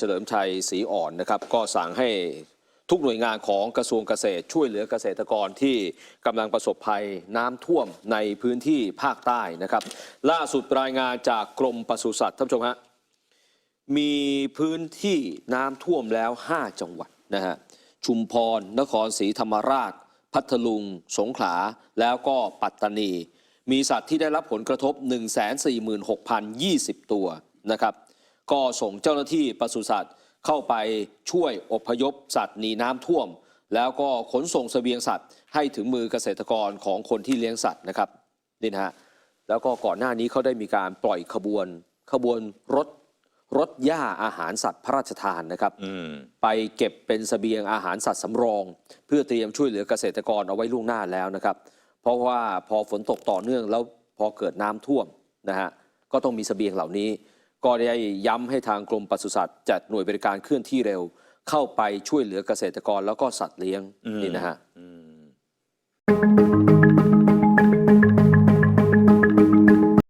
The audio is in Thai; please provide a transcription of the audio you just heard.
เฉลิมชัยศรีอ่อนนะครับ ก็สั่งให้ทุกหน่วยงานของกระทรวงเกษตรช่วยเหลือเกษตรกรที่กำลังประสบภัยน้ำท่วมในพื้นที่ภาคใต้นะครับ ล่าสุดรายงานจากกรมปศุสัตว์ท่านผู้ชมฮะมีพื้นที่น้ำท่วมแล้ว 5 จังหวัดนะฮะชุมพร นครศรีธรรมราช พัทลุง สงขลา แล้วก็ปัตตานี มีสัตว์ที่ได้รับผลกระทบ 146,020 ตัวนะครับ ก็ส่งเจ้าหน้าที่ปศุสัตว์เข้าไปช่วยอพยพสัตว์หนีน้ำท่วม แล้วก็ขนส่งเสบียงสัตว์ ให้ถึงมือเกษตรกรของคนที่เลี้ยงสัตว์นะครับนี่นะฮะแล้วก็ก่อนหน้านี้เขาได้มีการปล่อยขบวน ขบวนรถรถหญ้าอาหารสัตว์พระราชทานนะครับอืมไปเก็บเป็นเสบียงอาหารสัตว์สำรอง เพื่อเตรียมช่วยเหลือเกษตรกรเอาไว้ล่วงหน้าแล้วนะครับ เพราะว่าพอฝนตกต่อเนื่องแล้วพอเกิดน้ำท่วมนะฮะก็ต้องมีเสบียงเหล่านี้ ก็ได้ย้ำให้ทางกรมปศุสัตว์จัดหน่วยบริการเคลื่อนที่เร็ว เข้าไปช่วยเหลือเกษตรกรแล้วก็สัตว์เลี้ยงอืมนี่นะฮะอืม